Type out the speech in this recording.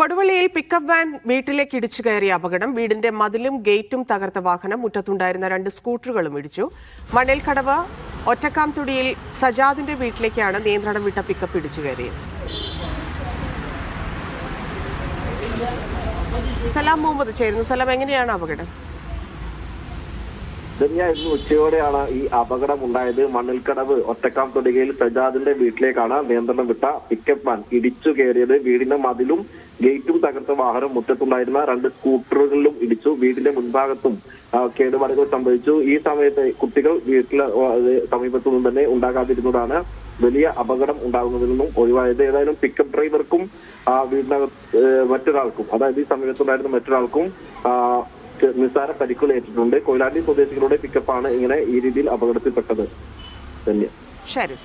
കൊടുവള്ളിയിൽ pickup van വീട്ടിലേക്ക് ഇടിച്ചു കയറിയ അപകടം വീടിന്റെ മതിലും ഗേറ്റും തകർത്ത വാഹനം മുറ്റത്തുണ്ടായിരുന്ന രണ്ട് സ്കൂട്ടറുകളും ഇടിച്ചു. മണൽക്കടവ് ഒറ്റക്കാംതുടിയിൽ സജാദിന്റെ വീട്ടിലേക്കാണ് നിയന്ത്രണം വിട്ട പിക്കപ്പ് ഇടിച്ചു കയറിയത്. സലാം മുഹമ്മദ് ചേരുന്നു. സലാം എങ്ങനെയാണ് അപകടം? ധന്യ ഇന്ന് ഉച്ചയോടെയാണ് ഈ അപകടം ഉണ്ടായത് മണ്ണിൽക്കടവ് ഒറ്റക്കാം തൊടികയിൽ സജാദിന്റെ വീട്ടിലേക്കാണ് നിയന്ത്രണം വിട്ട പിക്കപ്പ് മാൻ ഇടിച്ചു കയറിയത്. വീടിന്റെ മതിലും ഗേറ്റും തകർത്ത വാഹനം മുറ്റത്തുണ്ടായിരുന്ന രണ്ട് സ്കൂട്ടറുകളിലും ഇടിച്ചു. വീടിന്റെ മുൻഭാഗത്തും കേടുപാടുകൾ സംഭവിച്ചു. ഈ സമയത്ത് കുട്ടികൾ വീട്ടിലെ സമീപത്തു നിന്നും തന്നെ ഉണ്ടാകാതിരുന്നതാണ് വലിയ അപകടം ഉണ്ടാകുന്നതിൽ നിന്നും ഒഴിവായത്. ഏതായാലും പിക്കപ്പ് ഡ്രൈവർക്കും വീടിനകത്ത് മറ്റൊരാൾക്കും അതായത് ഈ സമയത്തുണ്ടായിരുന്ന മറ്റൊരാൾക്കും നിസ്സാര പരിക്കുകൾ ഏറ്റിട്ടുണ്ട് കൊയിലാണ്ടി സ്വദേശികളുടെ പിക്കപ്പാണ് ഇങ്ങനെ ഈ രീതിയിൽ അപകടത്തിൽപ്പെട്ടത്. ശരി